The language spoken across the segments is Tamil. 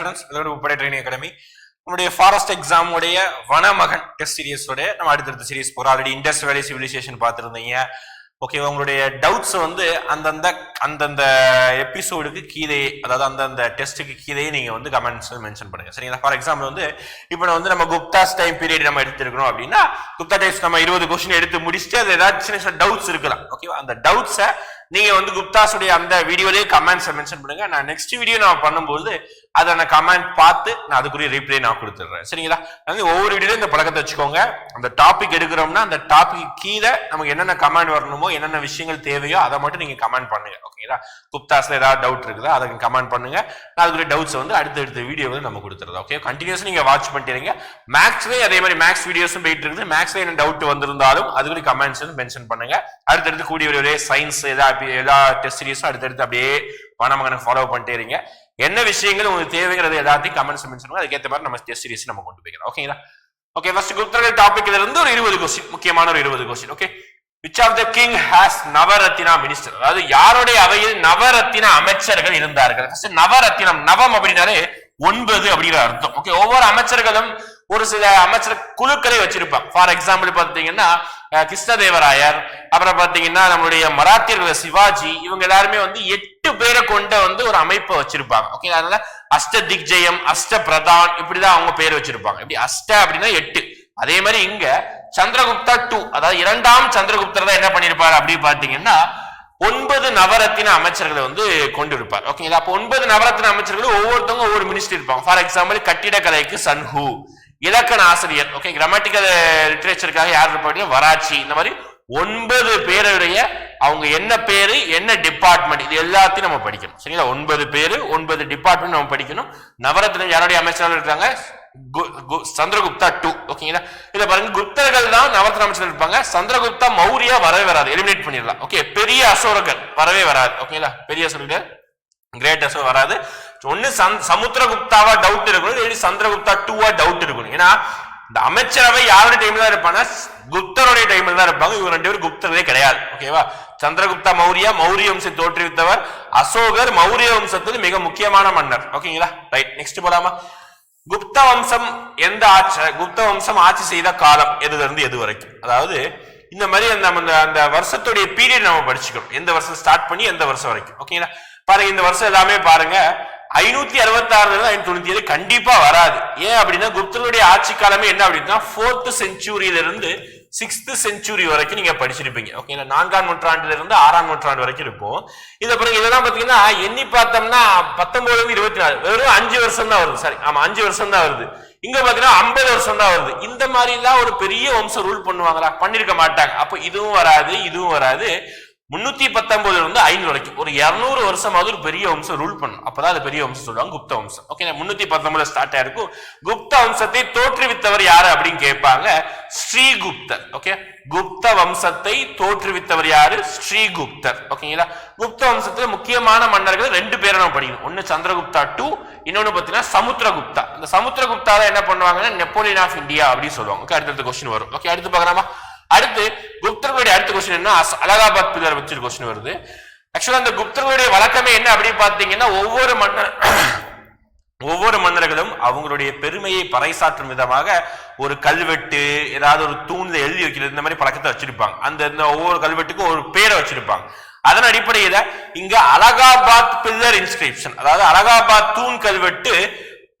ஸ்டூடெண்ட்ஸ் இதோட உப்படை ட்ரைனிங் அகாடமி நம்முடைய ஃபாரஸ்ட் எக்ஸாம் உடைய வனமகன் டெஸ்ட் சீரியஸோட நம்ம அடுத்தடுத்த சீரியஸ் போகிறோம் ஆல்ரெடி இண்டஸ் வேலி சிவிலைசேஷன் பார்த்துருந்தீங்க. ஓகே உங்களுடைய டவுட்ஸ் வந்து அந்தந்த அந்தந்த எபிசோடுக்கு கீழே அதாவது அந்தந்த டெஸ்ட்டுக்கு கீழே நீங்கள் வந்து கமெண்ட்ஸ் மென்ஷன் பண்ணுங்க. சரிங்களா? ஃபார் எக்ஸாம்பிள் வந்து இப்போ வந்து நம்ம குப்தாஸ் டைம் பீரியட் நம்ம எடுத்துருக்கணும் அப்படின்னா குப்தா டைம்ஸ் நம்ம இருபது கொஸ்டின் எடுத்து முடிச்சுட்டு அது ஏதாவது சின்ன சின்ன டவுட்ஸ் இருக்கலாம். ஓகேவா அந்த டவுட்ஸை நீங்கள் வந்து குப்தாஸுடைய அந்த வீடியோலேயே கமெண்ட்ஸை மென்ஷன் பண்ணுங்க. நான் நெக்ஸ்ட் வீடியோ நான் பண்ணும்போது அதை நான் கமெண்ட் பார்த்து நான் அதுக்குரிய ரீப்ளே நான் கொடுத்துட்றேன். சரிங்களா? வந்து ஒவ்வொரு வீடியோலையும் இந்த பழக்கத்தை வச்சுக்கோங்க. அந்த டாபிக் எடுக்கிறோம்னா அந்த டாபிக் கீழே நமக்கு என்னென்ன கமெண்ட் வரணுமோ என்னென்ன விஷயங்கள் தேவையோ அதை மட்டும் நீங்க கமெண்ட் பண்ணுங்க. ஓகேங்களா குப்தாஸில் ஏதாவது டவுட் இருக்குதா அதை கமெண்ட் பண்ணுங்க. நான் அதுக்குரிய டவுட்ஸ் வந்து அடுத்த வீடியோ வந்து நம்ம கொடுத்துருது ஓகே கண்டினியூஸ் நீங்க வாட்ச் பண்ணிட்டீங்க மேக்ஸ்லேயே அதே மாதிரி மேக்ஸ் வீடியோஸும் போயிட்டு இருக்குது. மேக்ஸ்ல என்ன டவுட் வந்திருந்தாலும் அதுக்குரிய கமெண்ட்ஸ் வந்து மென்ஷன் பண்ணுங்க. அடுத்தடுத்து கூடிய ஒரே சயின்ஸ் ஏதாவது எல்லா டெஸ்ட் சீரிஸும் அடுத்தடுத்து அப்படியே வனமகனை ஃபாலோ பண்ணிட்டே இருங்க என்ன விஷயங்கள் உங்களுக்கு தேவைங்கிறது எல்லாத்தையும் கமெண்ட்ஸ் மென்ஷன் அதுக்கேற்ற மாதிரி நம்ம டெஸ்ட் சீரிஸ் நம்ம கொண்டு போய்க்கலாம். ஓகேங்களா ஓகே ஃபர்ஸ்ட் குப்தர்கள் டாபிக்ல இருந்து ஒரு இருபது கொஸ்டின் முக்கியமான ஒரு இருபது question okay which of the king has Navaratna minister அதாவது யாருடைய அவையில் நவரத்தின அமைச்சர்கள் இருந்தார்கள்? நவரத்தினம் நவம் அப்படின்னாலே ஒன்பது அப்படிங்கிற அர்த்தம். ஓகே ஒவ்வொரு அமைச்சர்களும் ஒரு சில அமைச்சர் குழுக்களை வச்சிருப்பாங்க. ஃபார் எக்ஸாம்பிள் பார்த்தீங்கன்னா கிருஷ்ணதேவராயர் அப்புறம் பார்த்தீங்கன்னா நம்மளுடைய மராத்தியர்கள் சிவாஜி இவங்க எல்லாருமே வந்து எட்டு பேரை கொண்ட வந்து ஒரு அமைப்பை வச்சிருப்பாங்க. ஓகே அதனால அஷ்ட திக்ஜயம் அஷ்ட பிரதான் இப்படிதான் அவங்க பேர் வச்சிருப்பாங்க. இப்படி அஷ்ட அப்படின்னா எட்டு. அதே மாதிரி இங்க சந்திரகுப்தா டூ அதாவது இரண்டாம் சந்திரகுப்தர் தான் என்ன பண்ணிருப்பாரு அப்படின்னு பாத்தீங்கன்னா ஒன்பது நவரத்தின அமைச்சர்களை வந்து கொண்டு இருப்பார் ஓகேங்களா அப்போ ஒன்பது நவரத்தின அமைச்சர்களும் ஒவ்வொருத்தவங்க ஒவ்வொரு மினிஸ்டர் இருப்பாங்க. ஃபார் எக்ஸாம்பிள் கட்டிடக்கலைக்கு சன்ஹூ இலக்கண ஆசிரியர். ஓகே கிராமட்டிக்கல் லிட்ரேச்சருக்காக யார் இருப்பாங்க வராச்சி இந்த மாதிரி ஒன்பது பேருடைய அவங்க என்ன பேரு என்ன டிபார்ட்மெண்ட் இது எல்லாத்தையும் நம்ம படிக்கணும். சரிங்களா? ஒன்பது பேரு ஒன்பது டிபார்ட்மெண்ட் நம்ம படிக்கணும். நவரத்தின யாருடைய அமைச்சர்கள் இருக்காங்க? சந்திரகுப்தா டூ ஓகேங்களா இதை பாருங்க குப்தர்கள் தான் நவரத்ன இருப்பாங்க. சந்திரகுப்தா மௌரியா வரவே வராது எலிமினேட் பண்ணிடலாம். ஓகே பெரிய அசோரர்கள் வரவே வராது ஓகேங்களா பெரிய அசோரர்கள் கிரேட் அசோர் வராது. ஒன்னு சந்- சமுத்திரகுப்தாவா டவுட் இருக்கணும் இல்லை சந்திரகுப்தா டூவா டவுட் இருக்கணும். ஏன்னா இந்த அமைச்சரவை யாருடைய டைம்ல தான் இருப்பாங்க குப்தருடைய டைம்ல தான் இருப்பாங்க. இவங்க ரெண்டு பேரும் குப்தரே கிடையாது ஓகேவா சந்திரகுப்தா மௌரியா மௌரிய வம்சத்தை தோற்றுவித்தவர் அசோகர். மௌரிய வம்சத்தில் மிக முக்கியமான மன்னர் ஓகேங்களா ரைட் நெக்ஸ்ட் போலாமா? குப்த வம்சம் எந்த ஆட்சி குப்த வம்சம் ஆட்சி செய்த காலம் எதுல இருந்து எது வரைக்கும் அதாவது இந்த மாதிரி அந்த அந்த அந்த வருஷத்துடைய பீரியட் நம்ம படிச்சுக்கணும். எந்த வருஷம் ஸ்டார்ட் பண்ணி எந்த வருஷம் வரைக்கும்? ஓகேங்களா பாருங்க இந்த வருஷம் எல்லாமே பாருங்க. ஐநூத்தி அறுபத்தி ஆறுல இருந்து ஐநூத்தி தொண்ணூத்தி ஏழு கண்டிப்பா வராது. ஏன் அப்படின்னா குப்தனுடைய ஆட்சி காலமே என்ன அப்படின்னா ஃபோர்த் செஞ்சுரியில இருந்து சிக்ஸ்த் செஞ்சுரி வரைக்கும் நீங்க படிச்சிருப்பீங்க. ஓகேங்களா நான்காம் நூற்றாண்டுல இருந்து ஆறாம் நூற்றாண்டு வரைக்கும் இருக்கும் இது அப்புறம் இதெல்லாம் பாத்தீங்கன்னா எண்ணி பார்த்தோம்னா பத்தொன்பதுல இருந்து இருபத்தி நாலு வெறும் அஞ்சு வருஷம் தான் வருது. சாரி ஆமா அஞ்சு வருஷம் தான் வருது. இங்க பாத்தீங்கன்னா ஐம்பது வருஷம் தான் வருது. இந்த மாதிரி எல்லாம் ஒரு பெரிய வம்சம் ரூல் பண்ணுவாங்களா? பண்ணிருக்க மாட்டாங்க. அப்ப இதுவும் வராது இதுவும் வராது. முன்னூத்தி பத்தொன்பதுல இருந்து ஐநூறு வரைக்கும். ஒரு இரநூறு வருஷமாவது ஒரு பெரிய வம்சம் ரூல் பண்ணும் அப்பதான் அது பெரிய வம்சம் சொல்லுவாங்க குப்த வம்சம். ஓகே முன்னூத்தி பத்தொன்பதுல ஸ்டார்ட் ஆயிருக்கும் குப்த வம்சத்தை தோற்றுவித்தவர் யாரு அப்படின்னு கேட்பாங்க? ஸ்ரீகுப்தர். ஓகே குப்த வம்சத்தை தோற்றுவித்தவர் யாரு? ஸ்ரீகுப்தர். ஓகேங்களா குப்த வம்சத்துல முக்கியமான மன்னர்கள் ரெண்டு பேரை நம்ம படிக்கணும். ஒன்னு சந்திரகுப்தா டூ இன்னொன்னு பாத்தீங்கன்னா சமுத்திரகுப்தா. இந்த சமுத்திரகுப்தா என்ன பண்ணுவாங்கன்னா நெப்போலியன் ஆஃப் இந்தியா அப்படின்னு சொல்லுவாங்க. ஓகே அடுத்தடுத்த கொஸ்டின் வரும். ஓகே அடுத்து பாக்கலாமா அடுத்து குப்தர்களுடைய அடுத்த கொஸ்டின் என்ன? அலகாபாத் பில்லர் வச்சு கொஸ்டின் வருது. ஆக்சுவலா அந்த குப்தர்களுடைய வழக்கமே என்ன அப்படின்னு பாத்தீங்கன்னா ஒவ்வொரு மன்னர் ஒவ்வொரு மன்னர்களும் அவங்களுடைய பெருமையை பறைசாற்றும் விதமாக ஒரு கல்வெட்டு ஏதாவது ஒரு தூண்ல எழுதி வைக்கிறது இந்த மாதிரி பழக்கத்தை வச்சிருப்பாங்க. அந்த இந்த ஒவ்வொரு கல்வெட்டுக்கும் ஒரு பேரை வச்சிருப்பாங்க. அதன் அடிப்படையில இங்க அலகாபாத் பில்லர் இன்ஸ்கிரிப்ஷன் அதாவது அலகாபாத் தூண் கல்வெட்டு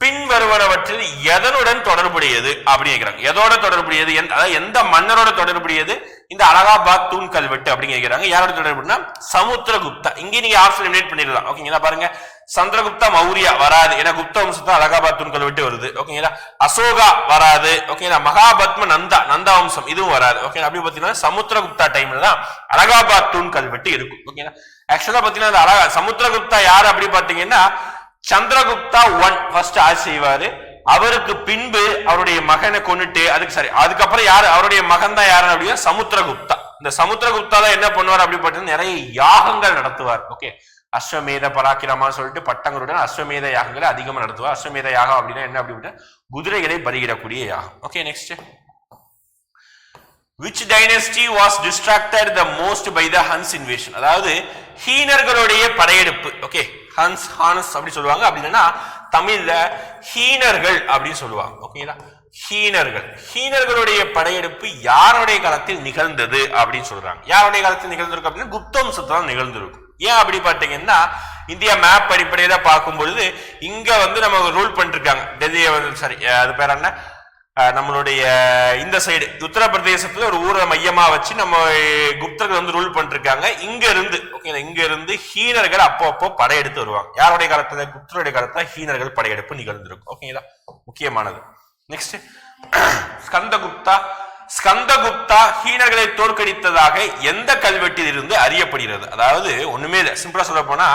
பின்வருவனவற்றில் எதனுடன் தொடர்புடையது அப்படின்னு கேக்குறாங்க. எதோட தொடர்புடையது? எந்த- அதாவது எந்த மன்னரோட தொடர்புடையது? இந்த அலகாபாத் தூண் கல்வெட்டு அப்படின்னு கேட்கிறாங்க யாரோட தொடர்புனா சமுத்திரகுப்தா. இங்கே நீங்க ஆப்ஷன் எலிமினேட் பண்ணிடலாம். ஓகேங்களா பாருங்க. சந்திரகுப்தா மௌரியா வராது. ஏன்னா குப்த வம்சத்தான் அலகாபாத் தூண் கல்வெட்டு வருது. ஓகேங்களா அசோகா வராது. ஓகேங்களா மகாபத்ம நந்தா நந்தா வம்சம் இதுவும் வராது. ஓகே அப்படி பாத்தீங்கன்னா சமுத்திரகுப்தா டைம்ல தான் அலகாபாத் தூண் கல்வெட்டு இருக்கும். ஓகேங்களா ஆக்சுவலா பாத்தீங்கன்னா அந்த அலகா சமுத்திரகுப்தா யாரு அப்படி பாத்தீங்கன்னா சந்திரகுப்தா ஒன் ஃபர்ஸ்ட் ஆட்சி செய்வாரு. அவருக்கு பின்பு அவருடைய மகனை கொன்னுட்டு அதுக்கு சரி அதுக்கப்புறம் யாரு? அவருடைய மகன் தான் யாரு அப்படின்னா சமுத்திரகுப்தா. இந்த சமுத்திரகுப்தா தான் என்ன பண்ணுவார் அப்படின்னு நிறைய யாகங்கள் நடத்துவார். ஓகே அஸ்வமேத பராக்கிரமா சொல்லிட்டு பட்டங்களுடன் அஸ்வமேத யாகங்களை அதிகமாக நடத்துவார். அஸ்வமேத யாகம் அப்படின்னா என்ன அப்படின்னா குதிரைகளை பலியிடக்கூடிய யாகம். Okay next which dynasty was distracted the most by the Huns invasion அதாவது ஹீனர்களுடைய படையெடுப்பு. ஓகே ஹன்ஸ் ஹானஸ் அப்படி சொல்லுவாங்க. அப்படின்னா தமிழ்ல ஹீனர்கள் அப்படின்னு சொல்லுவாங்க. ஓகேங்களா ஹீனர்கள். ஹீனர்களுடைய படையெடுப்பு யாருடைய காலத்தில் நிகழ்ந்தது அப்படின்னு சொல்றாங்க. யாருடைய காலத்தில் நிகழ்ந்திருக்கு அப்படின்னா குப்தவம்சத்துல நிகழ்ந்திருக்கும். ஏன் அப்படி பார்த்தீங்கன்னா இந்தியா மேப் அடிப்படையில பார்க்கும் பொழுது இங்க வந்து நம்ம ரூல் பண்ணிருக்காங்க. டெல்லியை வந்து சாரி அது பேர் என்ன? நம்மளுடைய இந்த சைடு உத்தரப்பிரதேசத்துல ஒரு ஊரை மையமா வச்சு நம்ம குப்தர்கள் வந்து ரூல் பண்ணிருக்காங்க. இங்க இருந்து ஓகேங்களா இங்க இருந்து ஹீனர்கள் அப்பப்போ படையெடுத்து வருவாங்க. யாருடைய காலத்துல? குப்தருடைய காலத்துல ஹீனர்கள் படையெடுப்பு நிகழ்ந்திருக்கும். ஓகேங்களா முக்கியமானது. நெக்ஸ்ட் ஸ்கந்தகுப்தா. ஸ்கந்தகுப்தா ஹீனர்களை தோற்கடித்ததாக எந்த கல்வெட்டில் இருந்து அறியப்படுகிறது? அதாவது ஒண்ணுமே இல்லை. சிம்பிளா சொல்ல போனா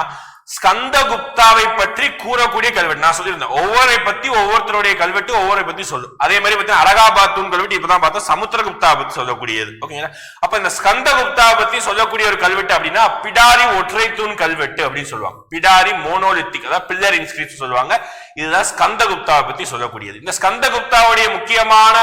ஸ்கந்தகுப்தாவை பற்றி கூறக்கூடிய கல்வெட்டு. நான் சொல்லியிருந்தேன். ஒவ்வொரு பத்தி ஒவ்வொருத்தருடைய கல்வெட்டு ஒவ்வொரு பத்தி சொல்லும் அதே மாதிரி பார்த்தீங்கன்னா அலகாபாத்தூன் கல்வெட்டு இப்பதான் பார்த்தா சமுத்திரகுப்தா பத்தி சொல்லக்கூடியது. ஓகேங்களா? அப்ப இந்த ஸ்கந்தகுப்தா பத்தி சொல்லக்கூடிய ஒரு கல்வெட்டு அப்படின்னா பிடாரி ஒற்றை தூண் கல்வெட்டு அப்படின்னு சொல்லுவாங்க. பிடாரி மோனோலித்திக் அதாவது பில்லர் இன்ஸ்கிரிப்ட் சொல்லுவாங்க. இதுதான் ஸ்கந்தகுப்தாவை பத்தி சொல்லக்கூடியது. இந்த ஸ்கந்தகுப்தாவுடைய முக்கியமான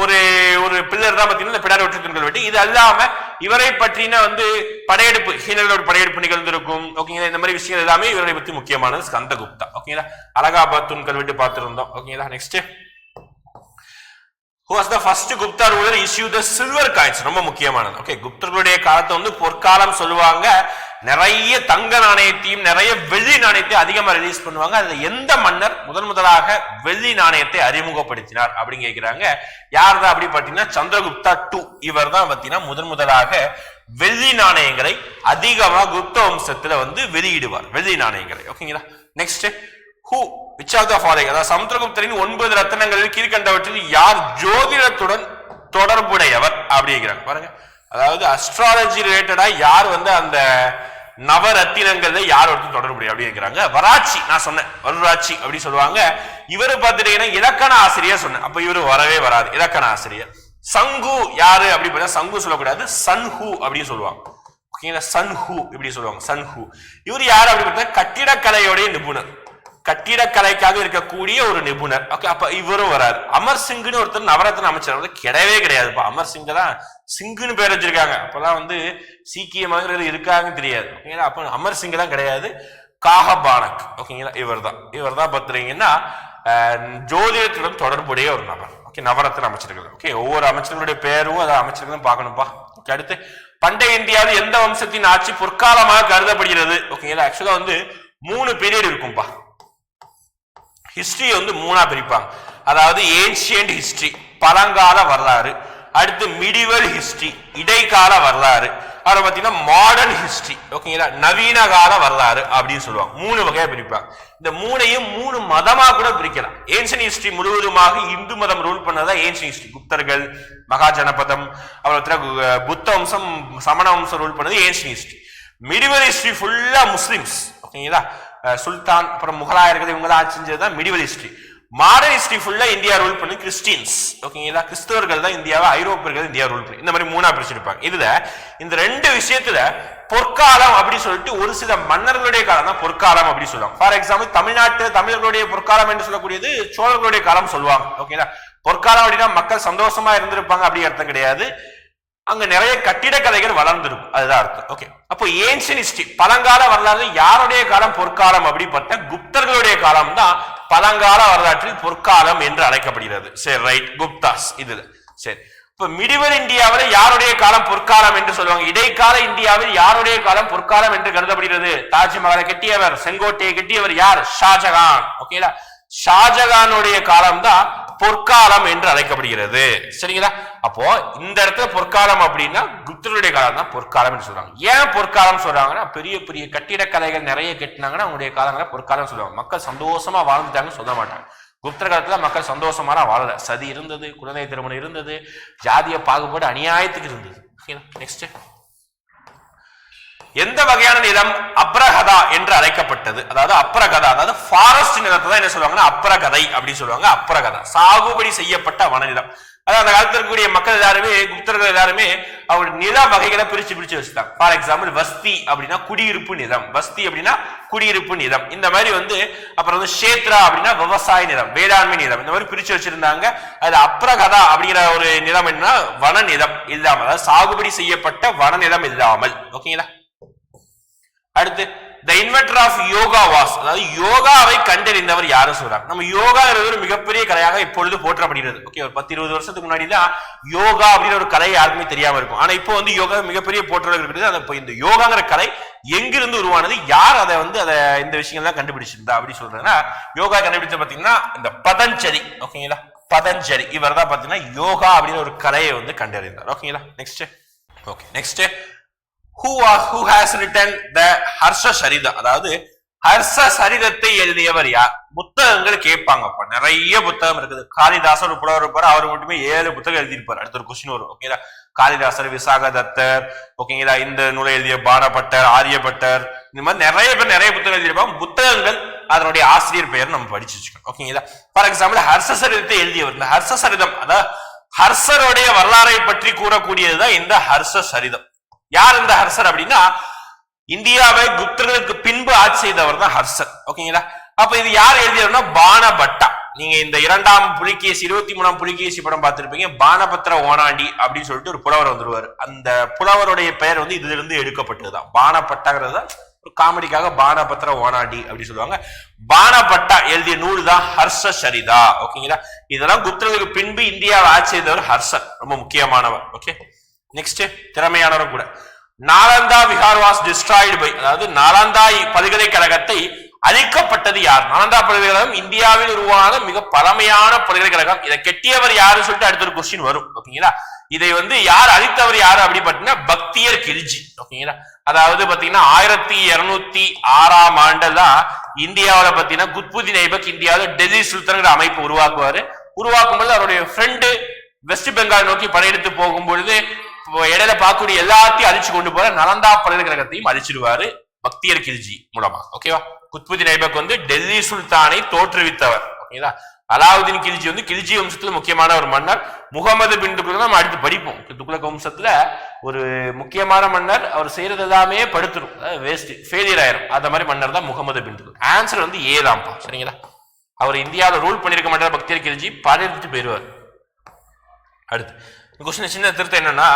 ஒரு ஒரு பில்லர் தான் பார்த்தீங்கன்னா இந்த பிடாரி ஒற்றை தூண் இது அல்லாம இவரை பற்றின வந்து படையெடுப்பு ஹீனர்களோட படையெடுப்பு நிகழ்ந்திருக்கும். ஓகேங்களா? இந்த மாதிரி விஷயங்கள் எல்லாமே இவரை பற்றி முக்கியமானது ஸ்கந்தகுப்தா. ஓகேங்களா? அலகாபாத் தூண் கல்வெட்டு பார்த்துருந்தோம். ஓகேங்களா? Next who was first Gupta ruler issue the silver coins ரொம்ப முக்கியமானது. ஓகே குப்தர்களுடைய காலத்தை வந்து பொற்காலம் சொல்லுவாங்க. நிறைய தங்க நாணயத்தையும் நிறைய வெள்ளி நாணயத்தையும் அதிகமா ரிலீஸ் பண்ணுவாங்க. அதுல எந்த மன்னர் முதன் முதலாக வெள்ளி நாணயத்தை அறிமுகப்படுத்தினார் அப்படின்னு கேட்கிறாங்க யார் தான் அப்படி பார்த்தீங்கன்னா சந்திரகுப்தா டூ இவர் தான் பார்த்தீங்கன்னா முதன் முதலாக வெள்ளி நாணயங்களை அதிகமா குப்த வம்சத்துல வந்து வெளியிடுவார். வெள்ளி நாணயங்களை. ஓகேங்களா next who which of the following அதாவது சமுத்திரகுப்தரின் ஒன்பது ரத்தனங்களில் கீழ்கண்டவற்றில் யார் ஜோதிடத்துடன் தொடர்புடையவர்? அப்படிங்கிறாங்க பாருங்க. அதாவது அஸ்ட்ராலஜி ரிலேட்டடா யார் வந்து அந்த நவரத்தினங்கிறத யார் ஒருத்தர் தொடர்புடைய அப்படிங்கிறாங்க வராட்சி நான் சொன்னேன். வருராட்சி அப்படி சொல்லுவாங்க. இவர் பார்த்துட்டீங்கன்னா இலக்கண ஆசிரியர் சொன்னேன். அப்ப இவரு வரவே வராது. இலக்கண ஆசிரியர் சங்கு யாரு அப்படி பார்த்தா சங்கு சொல்லக்கூடாது. சன்ஹூ அப்படின்னு சொல்லுவாங்க. ஓகேங்களா சன்ஹூ இப்படி சொல்லுவாங்க. சன்ஹூ. இவர் யார் அப்படி பார்த்தா கட்டிடக்கலையோடைய நிபுணர். கட்டிடக்கலைக்காக இருக்கக்கூடிய ஒரு நிபுணர். ஓகே அப்ப இவரும் வராது அமர் சிங்னு ஒருத்தர் நவரத்ன அமைச்சர். கிடையவே கிடையாதுப்பா. அமர் சிங் தான் சிங்குன்னு பேர் வச்சிருக்காங்க. அப்பெல்லாம் வந்து சீக்கியமாங்கிறது இருக்காங்கன்னு தெரியாது. ஓகேங்களா? அப்ப அமர் சிங் தான் கிடையாது. காகபானக். ஓகேங்களா? இவர் தான் இவர் தான் பார்த்துறீங்கன்னா ஜோதிடத்துடன் தொடர்புடைய ஒரு நபர். ஓகே நவரத்ன அமைச்சர்கள். ஓகே ஒவ்வொரு அமைச்சர்களுடைய பேரும் அதை அமைச்சர்களும் பார்க்கணும்ப்பா ஓகே அடுத்து பண்டைய இந்தியாவில் எந்த வம்சத்தின் ஆட்சி பொற்காலமாக கருதப்படுகிறது? ஓகேங்களா? ஆக்சுவலா வந்து மூணு பீரியட் இருக்கும்பா. ஹிஸ்டரி வந்து மூணா பிரிப்பாங்க. அதாவது ஏன்ஷியன்ட் ஹிஸ்டரி பழங்கால வரலாறு அடுத்து மிடிவல் ஹிஸ்டரி இடைக்கால வரலாறு. அப்புறம் பார்த்தீங்கன்னா மாடர்ன் ஹிஸ்டரி ஓகேங்களா நவீன கால வரலாறு அப்படின்னு சொல்லுவாங்க. மூணு வகையாக பிரிப்பாங்க. இந்த மூணையும் மூணு மதமாக கூட பிரிக்கலாம். ஏன்ஷியன் ஹிஸ்டரி முழுவதுமாக இந்து மதம் ரூல் பண்ணதான் ஏன்ஷியன் ஹிஸ்டரி குப்தர்கள் மகாஜனபதம் அப்புறம் கு- புத்த வம்சம் சமண வம்சம் ரூல் பண்ணது ஏன்ஷியன் ஹிஸ்டரி மிடிவல் ஹிஸ்டரி ஃபுல்லாக முஸ்லிம்ஸ் ஓகேங்களா சுல்தான் அப்புறம் முகலாயர்கள் இவங்க தான் ஆட்சி செஞ்சது தான் மிடிவல் ஹிஸ்டரி மாடர்ன் ஹிஸ்டரி ஃபுல்லா இந்தியா ரூல் பண்ணி கிறிஸ்டின்ஸ் ஓகேங்களா கிறிஸ்தவர்கள் தான் இந்தியாவை ஐரோப்பியர்கள் இந்தியா ரூல் பண்ணி. இந்த மாதிரி மூணா பிரிச்சிருப்பாங்க. இதுல இந்த ரெண்டு விஷயத்துல பொற்காலம் அப்படி சொல்லிட்டு ஒரு சில மன்னர்களுடைய காலம் தான் பொற்காலம் அப்படி சொல்லுவாங்க. ஃபார் எக்ஸாம்பிள் தமிழ்நாட்டு தமிழர்களுடைய பொற்காலம் என்று சொல்லக்கூடியது சோழர்களுடைய காலம் சொல்லுவாங்க. ஓகேங்களா பொற்காலம் அப்படின்னா மக்கள் சந்தோஷமா இருந்திருப்பாங்க அப்படி அர்த்தம் கிடையாது. அங்க நிறைய கட்டிடக்கலைகள் வளர்ந்திருக்கும். அதுதான் அர்த்தம். ஓகே அப்போ ஏன்ஷியன் ஹிஸ்டரி பழங்கால வரலாறு யாருடைய காலம் பொற்காலம் அப்படி பார்த்தா குப்தர்களுடைய காலம் தான் பழங்கால வரலாற்றில் பொற்காலம் என்று அழைக்கப்படுகிறது. சரி ரைட் குப்தாஸ் இதுல சரி. இப்ப மிடிவல் இந்தியாவில் யாருடைய காலம் பொற்காலம் என்று சொல்லுவாங்க? இடைக்கால இந்தியாவில் யாருடைய காலம் பொற்காலம் என்று கருதப்படுகிறது? தாஜ்மஹாலை கட்டியவர் செங்கோட்டையை கட்டியவர் யார்? ஷாஜகான். ஓகேலா ஷாஜகானுடைய காலம் தான் பொற்காலம் என்று அழைக்கப்படுகிறது. சரிங்களா? அப்போ இந்த இடத்துல பொற்காலம் அப்படின்னா குப்தருடைய காலம் தான் பொற்காலம் என்று சொல்றாங்க. ஏன் பொற்காலம் சொல்றாங்கன்னா பெரிய பெரிய கட்டிடக்கலைகள் நிறைய கட்டினாங்கன்னா அவங்களுடைய காலங்களை பொற்காலம் சொல்லுவாங்க. மக்கள் சந்தோஷமா வாழ்ந்துட்டாங்கன்னு சொல்ல மாட்டாங்க. குப்தர் காலத்துல மக்கள் சந்தோஷமான வாழல. சதி இருந்தது குழந்தை திருமணம் இருந்தது ஜாதிய பாகுபாடு அநியாயத்துக்கு இருந்தது. நெக்ஸ்ட் எந்த வகையான நிலம் அப்ரகதா என்று அழைக்கப்பட்டது. அதாவது அப்ரகதா அதாவது ஃபாரஸ்ட் நிலத்தை தான் என்ன சொல்லுவாங்கன்னா அப்ரகதை அப்படின்னு சொல்லுவாங்க. அப்ரகதா சாகுபடி செய்யப்பட்ட வனநிலம். அதாவது அந்த காலத்தில் இருக்கக்கூடிய மக்கள் எல்லாருமே குப்தர்கள் எல்லாருமே அவங்க நில வகைகளை பிரிச்சு பிரிச்சு வச்சுட்டாங்க. ஃபார் எக்ஸாம்பிள் வஸ்தி அப்படின்னா குடியிருப்பு நிலம். வஸ்தி அப்படின்னா குடியிருப்பு நிலம். இந்த மாதிரி வந்து அப்புறம் வந்து ஷேத்ரா அப்படின்னா விவசாய நிலம் வேளாண்மை நிலம். இந்த மாதிரி பிரிச்சு வச்சிருந்தாங்க. அது அப்ரகதா அப்படிங்கிற ஒரு நிலம் என்னன்னா வன நிலம் இல்லாமல் அதாவது சாகுபடி செய்யப்பட்ட வன நிலம் இல்லாமல். ஓகேங்களா? அடுத்து the inventor of yoga was அதாவது யோகாவை கண்டறிந்தவர் யாரும் சொல்றாங்க? நம்ம யோகாங்கிறது ஒரு மிகப்பெரிய கலையாக இப்பொழுது போற்றப்படுகிறது. ஓகே ஒரு பத்து இருபது வருஷத்துக்கு முன்னாடி தான் யோகா அப்படின்ற ஒரு கலை யாருக்குமே தெரியாம இருக்கும். ஆனா இப்போ வந்து யோகா மிகப்பெரிய போற்றவர்கள் இருக்கிறது. அந்த இப்போ இந்த யோகாங்கிற கலை எங்கிருந்து உருவானது? யார் அதை வந்து அதை இந்த விஷயங்கள்லாம் கண்டுபிடிச்சிருந்தா அப்படி சொல்றதுன்னா யோகா கண்டுபிடிச்ச பாத்தீங்கன்னா இந்த பதஞ்சரி ஓகேங்களா பதஞ்சரி இவர் தான் பாத்தீங்கன்னா யோகா அப்படின்னு ஒரு கலையை வந்து கண்டறிந்தார். ஓகேங்களா next okay next who has written the Harsha Charitam அதாவது ஹர்ஷ சரிதத்தை எழுதியவர் யார்? புத்தகங்கள் கேட்பாங்கப்பா நிறைய புத்தகம் இருக்குது. காளிதாசர் ஒரு புலவர் இருப்பார். அவர் மட்டுமே ஏழு புத்தகம் எழுதியிருப்பார். அடுத்த ஒரு கொஸ்டின் வரும். ஓகேங்களா காளிதாசர் விசாக தத்தர் ஓகேங்களா இந்த நூலை எழுதிய பானபட்டர் ஆரியபட்டர் இந்த மாதிரி நிறைய பேர் நிறைய புத்தகம் எழுதியிருப்பாங்க. புத்தகங்கள் அதனுடைய ஆசிரியர் பெயர் நம்ம படிச்சு வச்சுக்கணும். ஓகேங்களா ஃபார் எக்ஸாம்பிள் ஹர்ஷ சரிதத்தை எழுதியவர். இந்த ஹர்ஷ சரிதம் அதாவது ஹர்ஷருடைய வரலாறை பற்றி கூறக்கூடியதுதான் இந்த ஹர்ஷ சரிதம் யார் இந்த ஹர்ஷர் அப்படின்னா இந்தியாவை குப்தர்களுக்கு பின்பு ஆட்சி செய்தவர் தான் ஹர்ஷர் ஓகேங்களா? அப்ப இது யார் எழுதியவர்னா பானபட்டா. நீங்க இந்த இரண்டாம் புலிகேசி இருபத்தி மூணாம் புலிகேசி படம் பார்த்திருப்பீங்க. பானபத்திர ஓனாண்டி அப்படின்னு சொல்லிட்டு ஒரு புலவர் வந்துருவார். அந்த புலவருடைய பெயர் வந்து இதுல இருந்து எடுக்கப்பட்டதுதான் பானப்பட்டாங்கிறது தான் ஒரு காமெடிக்காக பானபத்திர ஓனாண்டி அப்படின்னு சொல்லுவாங்க. பானபட்டா எழுதிய நூல் தான் ஹர்ஷ சரிதா ஓகேங்களா? இதெல்லாம் குப்தர்களுக்கு பின்பு இந்தியாவை ஆட்சி செய்தவர் ஹர்ஷர் ரொம்ப முக்கியமானவர். ஓகே? நெக்ஸ்ட் திறமையானவரும் கூட. Nalanda Vihar was destroyed by அதாவது நாலந்தா பல்கலைக்கழகத்தை அழிக்கப்பட்டது யார்? நாலந்தா பல்கலைக்கழகம் இந்தியாவில் உருவான மிக பழமையான பல்கலைக்கழகம். இதை கெட்டியவர் யாருன்னு சொல்லிட்டு அடுத்த ஒரு கொஸ்டின் வரும். ஓகேங்களா? இதை வந்து யார் அழித்தவர் யாரு அப்படி பாத்தீங்கன்னா பக்தியர் கில்ஜி. ஓகேங்களா? அதாவது பாத்தீங்கன்னா ஆயிரத்தி இருநூத்தி ஆறாம் ஆண்டுதான் இந்தியாவில பாத்தீங்கன்னா குத்புதீன் ஐபக் இந்தியாவில் டெல்லி சுல்தான்கிற அமைப்பு உருவாக்குவாரு. உருவாக்கும் போது அவருடைய ஃப்ரெண்டு வெஸ்ட் பெங்கால் நோக்கி படையெடுத்து போகும் பொழுது இடையில பார்க்கக்கூடிய எல்லாத்தையும் அழிச்சு கொண்டு போற நலந்தா பல்கலைக்கழகத்தையும் அழிச்சிடுவாரு பக்தியர் கில்ஜி மூலமா. ஓகேவா குத்புதீன் ஐபக் வந்து டெல்லி சுல்தானை தோற்றுவித்தவர். ஓகேங்களா அலாவுதீன் கில்ஜி வந்து கில்ஜி வம்சத்துல முக்கியமான ஒரு மன்னர். முகமது பின் துக்ளக் நம்ம அடுத்து படிப்போம். துக்ளக் வம்சத்துல ஒரு முக்கியமான மன்னர். அவர் செய்யறது எல்லாமே படுத்துரும். வேஸ்ட் ஃபெயிலியர் ஆயிரும். அந்த மாதிரி மன்னர் தான் முகமது பின் துக்ளக் ஆன்சர் வந்து ஏ தான்ப்பா சரிங்களா? அவர் இந்தியாவில் ரூல் பண்ணியிருக்க மாட்டார் பக்தியர் கில்ஜி. படையெடுத்து போயிருவார் அடுத்து கொஸ்டின் சின்ன திருத்தம் என்னன்னா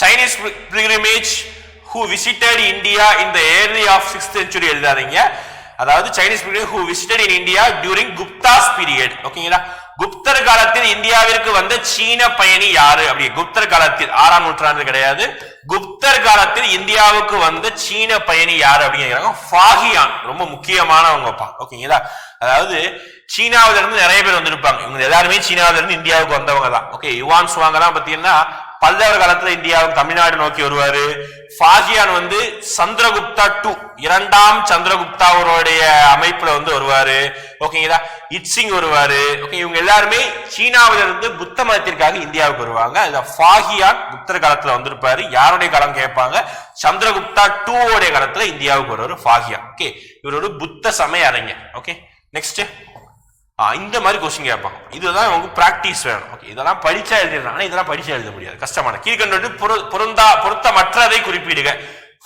Chinese pilgrimage who visited India in the early of sixth century எழுதாதீங்க. அதாவது Chinese pilgrim who visited in India during Guptas period ஓகேங்களா குப்தர் காலத்தில் இந்தியாவிற்கு வந்த சீன பயணி யாரு? அப்படி குப்தர் காலத்தில் ஆறாம் நூற்றாண்டு கிடையாது. குப்தர் காலத்தில் இந்தியாவுக்கு வந்த சீன பயணி யாரு? அப்படிங்கிறாங்க ஃபாகியான். ரொம்ப முக்கியமானவங்கப்பா. ஓகேங்களா அதாவது சீனாவில இருந்து நிறைய பேர் வந்திருப்பாங்க. இவங்க எல்லாருமே சீனாவில இருந்து இந்தியாவுக்கு வந்தவங்க தான் ஓகே யுவான் சுவாங்கலாம் பாத்தீங்கன்னா பல்லவர் காலத்துல இந்தியாவுக்கு தமிழ்நாடு நோக்கி வருவாரு. ஃபாஜியான் வந்து சந்திரகுப்தா டூ இரண்டாம் சந்திரகுப்தா அவருடைய அமைப்புல வந்து வருவாரு. ஓகேங்களா இட்சிங் வருவாரு. ஓகே இவங்க எல்லாருமே சீனாவில இருந்து புத்த மதத்திற்காக இந்தியாவுக்கு வருவாங்க. அதுல ஃபாகியான் புத்தர் காலத்துல வந்திருப்பாரு. யாருடைய காலம் கேட்பாங்க? சந்திரகுப்தா டூ உடைய காலத்துல இந்தியாவுக்கு வருவாரு ஃபாகியான் ஓகே இவர் ஒரு புத்த சமய அறிஞர் ஓகே நெக்ஸ்ட் ஆ இந்த மாதிரி கொஸ்டின் கேட்பாங்க. இதுதான் உங்களுக்கு ப்ராக்டிஸ் வேணும். ஓகே இதெல்லாம் படிச்சா எழுதிடுறாங்க இதெல்லாம் படிச்சா எழுத முடியாது. கஷ்டமான. கீழ்கண்டு பொரு பொருந்தா பொருத்தமற்றதை குறிப்பிடுக.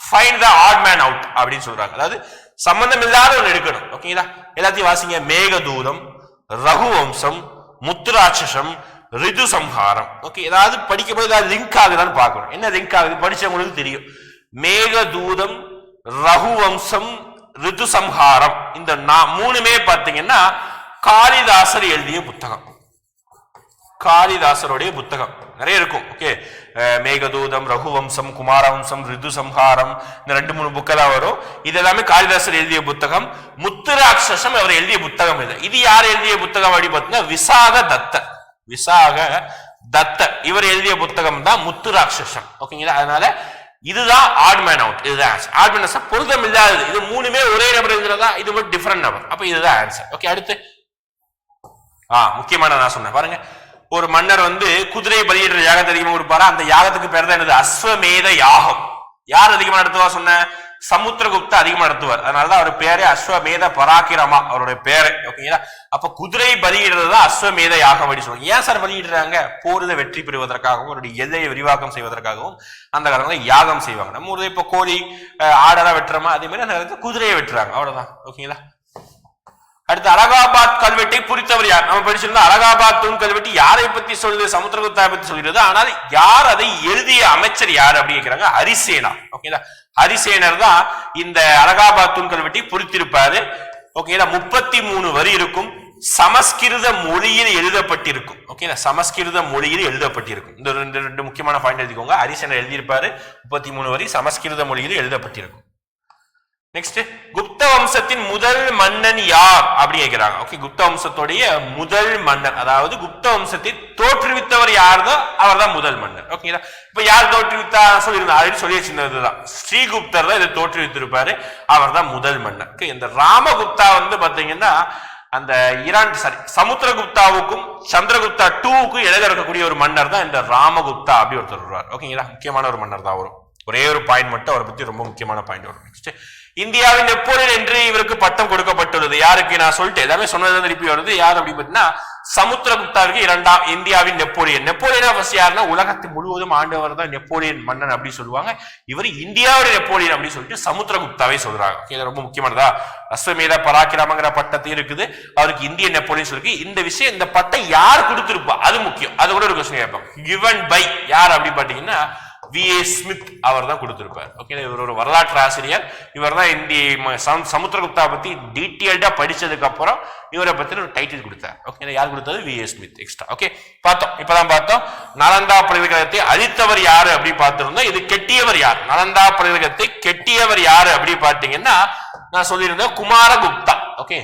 Find the odd man out அப்படின்னு சொல்றாங்க. அதாவது சம்பந்தம் இல்லாத ஒன்று எடுக்கணும் ஓகேங்களா எல்லாத்தையும் வாசிங்க. மேகதூதம் ரகுவம்சம் முத்துராட்சசம் ரிது சம்ஹாரம். ஓகே ஏதாவது படிக்கும்போது ஏதாவது லிங்க் ஆகுதான்னு பார்க்கணும். என்ன லிங்க் ஆகுது? படிச்சவங்களுக்கு தெரியும். மேகதூதம் ரகுவம்சம் ரிது சம்ஹாரம் இந்த மூணுமே பார்த்தீங்கன்னா காளிதாசர் எழுதிய புத்தகம். காளிதாசருடைய புத்தகம். நிறைய இருக்கும். ஓகே. மேகதூதம் ரகுவம்சம் குமாரவம்சம் ரிது சம்ஹாரம் இந்த ரெண்டு மூணு புக்கெல்லாம் வரும். இது எல்லாமே காளிதாசர் எழுதிய புத்தகம். முத்துராட்சசம் அவர் எழுதிய புத்தகம் இது. இது யார் எழுதிய புத்தகம் அப்படி பார்த்தீங்கன்னா விசாக தத்த. விசாக தத்த. இவர் எழுதிய புத்தகம் தான் முத்துராட்சசம். ஓகேங்களா? அதனால இதுதான் ஆட் மேன் அவுட் இதுதான் ஆன்சர் ஆட் மேன் பொருத்தம் இல்லாதது. இது மூணுமே ஒரே நபர் இருக்கிறதா? இது ஒரு டிஃப்ரெண்ட் நபர் அப்ப இதுதான் ஆன்சர் ஓகே அடுத்து. ஆ முக்கியமான நான் சொன்னேன். பாருங்க. ஒரு மன்னர் வந்து குதிரை பலியிடுற யாகத்தை அதிகமாக கொடுப்பாரா? அந்த யாகத்துக்கு பேர் தான் என்னது? அஸ்வமேத யாகம். யார் அதிகமா நடத்துவா சொன்ன? சமுத்திரகுப்த அதிகமா நடத்துவார். அதனாலதான் அவர் பேரே அஸ்வமேத பராக்கிரமா அவருடைய பேரு ஓகேங்களா அப்ப குதிரை பலியிடுறது தான் அஸ்வமேத யாகம் அப்படின்னு சொல்லுவாங்க. ஏன் சார் பலியிடுறாங்க? போரில் வெற்றி பெறுவதற்காகவும் அவருடைய எல்லையை விரிவாக்கம் செய்வதற்காகவும் அந்த காலத்துல யாகம் செய்வாங்க. நம்ம ஊர்ல இப்ப கோழி அஹ், ஆடெல்லாம் வெட்டுறோமா? அதே மாதிரி அந்த காலத்துல குதிரையை வெட்டுறாங்க. அவ்வளவுதான் ஓகேங்களா அடுத்து அலகாபாத் கல்வெட்டை புரித்தவர் யார்? நம்ம படிச்சிருந்தோம் அலகாபாத் தூண் கல்வெட்டு யாரை பத்தி சொல்லுது? சமுத்திரகுப்தா பத்தி சொல்கிறது ஆனால் யார் அதை எழுதிய அமைச்சர் யார் அப்படின்னு கேட்கிறாங்க ஹரிசேனா. ஓகேங்களா ஹரிசேனர் தான் இந்த அலகாபாத் தூண் வெட்டி பொறித்திருப்பாரு ஓகேங்களா முப்பத்தி மூணு வரி இருக்கும். சமஸ்கிருத மொழியில் எழுதப்பட்டிருக்கும். ஓகேங்களா சமஸ்கிருத மொழியில் எழுதப்பட்டிருக்கும். இந்த ரெண்டு ரெண்டு முக்கியமான பாயிண்ட் எழுதிக்கோங்க. ஹரிசேனர் எழுதியிருப்பாரு. முப்பத்தி மூணு வரி சமஸ்கிருத மொழியில் எழுதப்பட்டிருக்கும். நெக்ஸ்ட் குப்த வம்சத்தின் முதல் மன்னன் யார் அப்படி கேட்கிறாங்க ஓகே குப்த வம்சத்துடைய முதல் மன்னன் அதாவது குப்த வம்சத்தை தோற்றுவித்தவர் யாருதோ அவர் தான் முதல் மன்னர் ஓகேங்களா இப்ப யார் தோற்றுவித்தா சொல்லியிருந்தா ஆல்ரெடி சொல்லி வச்சிருந்ததுதான் ஸ்ரீகுப்தர் தான் இதை தோற்றுவித்திருப்பாரு அவர் தான் முதல் மன்னர் ஓகே இந்த ராமகுப்தா வந்து பாத்தீங்கன்னா அந்த ஈரான் சாரி சமுத்திரகுப்தாவுக்கும் சந்திரகுப்தா டூவுக்கும் இடையில இருக்கக்கூடிய ஒரு மன்னர் தான் இந்த ராமகுப்தா அப்படி ஒருத்தர் வருவார். ஓகேங்களா முக்கியமான ஒரு மன்னர் தான் வரும் ஒரே ஒரு பாயிண்ட் மட்டும் அவரை பத்தி ரொம்ப முக்கியமான பாயிண்ட் வரும். நெக்ஸ்ட் இந்தியாவின் நெப்போலியன் என்று இவருக்கு பட்டம் கொடுக்கப்பட்டுள்ளது. யாருக்கு? நான் சொல்லிட்டு எல்லாமே சொன்னது திருப்பி வருது. யார் அப்படின்னு பார்த்தீங்கன்னா சமுத்திரகுப்தாவுக்கு இரண்டாம் இந்தியாவின் நெப்போலியன். நெப்போலியனா ஃபர்ஸ்ட் யாருன்னா உலகத்து முழுவதும் ஆண்டவர் தான் நெப்போலியன் மன்னன் அப்படின்னு சொல்லுவாங்க. இவர் இந்தியாவுடைய நெப்போலியன் அப்படின்னு சொல்லிட்டு சமுத்திரகுப்தாவே சொல்றாங்க. இது ரொம்ப முக்கியமானதா? அஸ்வமேத பராக்கிரமங்கிற பட்டத்தையும் இருக்குது. அவருக்கு இந்திய நெப்போலியன் சொல்லி இந்த விஷயம் இந்த பட்டம் யார் கொடுத்திருப்பா? அது முக்கியம். அது கூட ஒரு கொஸ்டின் கேட்பாங்க கிவன் பை யார் அப்படின்னு பாத்தீங்கன்னா வி ஏ ஸ்மித் அவர் தான் கொடுத்திருப்பார். ஓகே இவர் ஒரு வரலாற்று ஆசிரியர். இவர் தான் இந்திய சமுத்திரகுப்தா பற்றி டீட்டெயில்டாக படிச்சதுக்கு அப்புறம் இவரை பத்தி ஒரு டைட்டில் கொடுத்தார். ஓகே யார் கொடுத்தது? V A Smith extra okay பார்த்தோம். இப்பதான் பார்த்தோம். நலந்தா பல்கலைக்கழகத்தை அழித்தவர் யாரு அப்படி பார்த்திருந்தோம். இது கெட்டியவர் யார்? நலந்தா பல்கலைக்கழகத்தை கெட்டியவர் யாரு அப்படின்னு பார்த்தீங்கன்னா நான் சொல்லியிருந்தேன் குமாரகுப்தா. ஓகே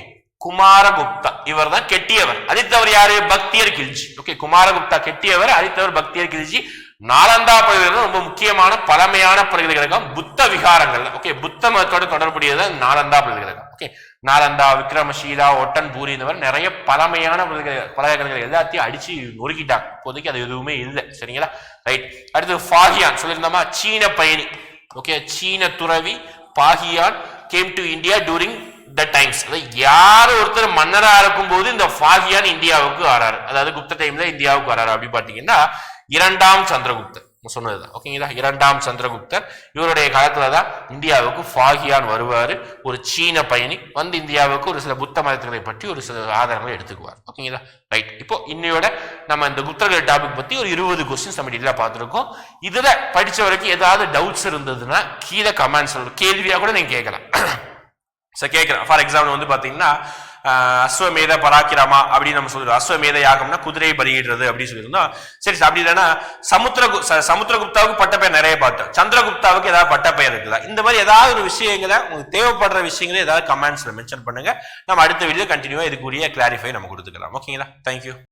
குமாரகுப்தா. இவர் தான் கெட்டியவர். அழித்தவர் யாரு? பக்தியர் கில்ஜி. ஓகே குமாரகுப்தா கெட்டியவர் அழித்தவர் பக்தியர் கில்ஜி. நாலந்தா பல்கலைக்கழகம் ரொம்ப முக்கியமான பழமையான பல்கலைக்கழகம் புத்த விகாரங்கள். ஓகே புத்த மதத்தோட தொடர்புடையது நாலந்தா பல்கலைக்கழகம் ஓகே நாலந்தா விக்ரமஷீலா ஒட்டன் பூரி இந்த மாதிரி நிறைய பழமையான பல்கலை- பல்கலைக்கழகங்கள் எல்லாத்தையும் அடிச்சு நொறுக்கிட்டாங்க. இப்போதைக்கு அது எதுவுமே இல்லை. சரிங்களா? ரைட் அடுத்து ஃபாகியான் சொல்லியிருந்தோமா? சீன பயணி. ஓகே சீன துறவி Fahien came to India during the times அதாவது யார் ஒருத்தர் மன்னரா இருக்கும்போது இந்த ஃபாகியான் இந்தியாவுக்கு வராரு. அதாவது குப்த டைம்ல இந்தியாவுக்கு வராரு. அப்படி பார்த்தீங்கன்னா இரண்டாம் சந்திரகுப்தர். சொன்னதுதான். ஓகேங்களா இரண்டாம் சந்திரகுப்தர். இவருடைய காலத்துல தான் இந்தியாவுக்கு ஃபாகியான் வருவார். ஒரு சீன பயணி வந்து இந்தியாவுக்கு ஒரு சில புத்த மதத்துகளை பற்றி ஒரு சில ஆதாரங்களை எடுத்துக்குவார். ஓகேங்களா ரைட் இப்போ இன்னையோட நம்ம இந்த குப்தர்கள் டாபிக் பத்தி ஒரு இருபது கொஸ்டின்ஸ் நம்ம டீலாக பார்த்துருக்கோம். இதுல படிச்ச வரைக்கும் ஏதாவது டவுட்ஸ் இருந்ததுன்னா கீழே கமெண்ட்ஸ் கேள்வியா கூட நீங்க கேட்கலாம். சார் கேட்குறேன் ஃபார் எக்ஸாம்பிள் வந்து பார்த்தீங்கன்னா அஸ்வமேத பராக்கிரமா அப்படின்னு நம்ம சொல்லிடுறோம் அஸ்வமேத யாகம்னா குதிரை பலியிடுறது அப்படின்னு சொல்லியிருந்தோம். சரி அப்படி இல்லைன்னா சமுத்திரகு ச- சமுத்திரகுப்தாவுக்கு பட்டப்பெயர் நிறைய பார்த்தோம். சந்திரகுப்தாவுக்கு ஏதாவது பட்டப்பெயர் இருக்குதா? இந்த மாதிரி ஏதாவது ஒரு விஷயங்களை உங்களுக்கு தேவைப்படுற விஷயங்களை ஏதாவது கமெண்ட்ஸ்ல மென்ஷன் பண்ணுங்க. நம்ம அடுத்த வீடியோ கண்டினியூவா இதுக்குரிய கிளாரிஃபை நம்ம கொடுத்துக்கலாம். ஓகேங்களா தேங்க்யூ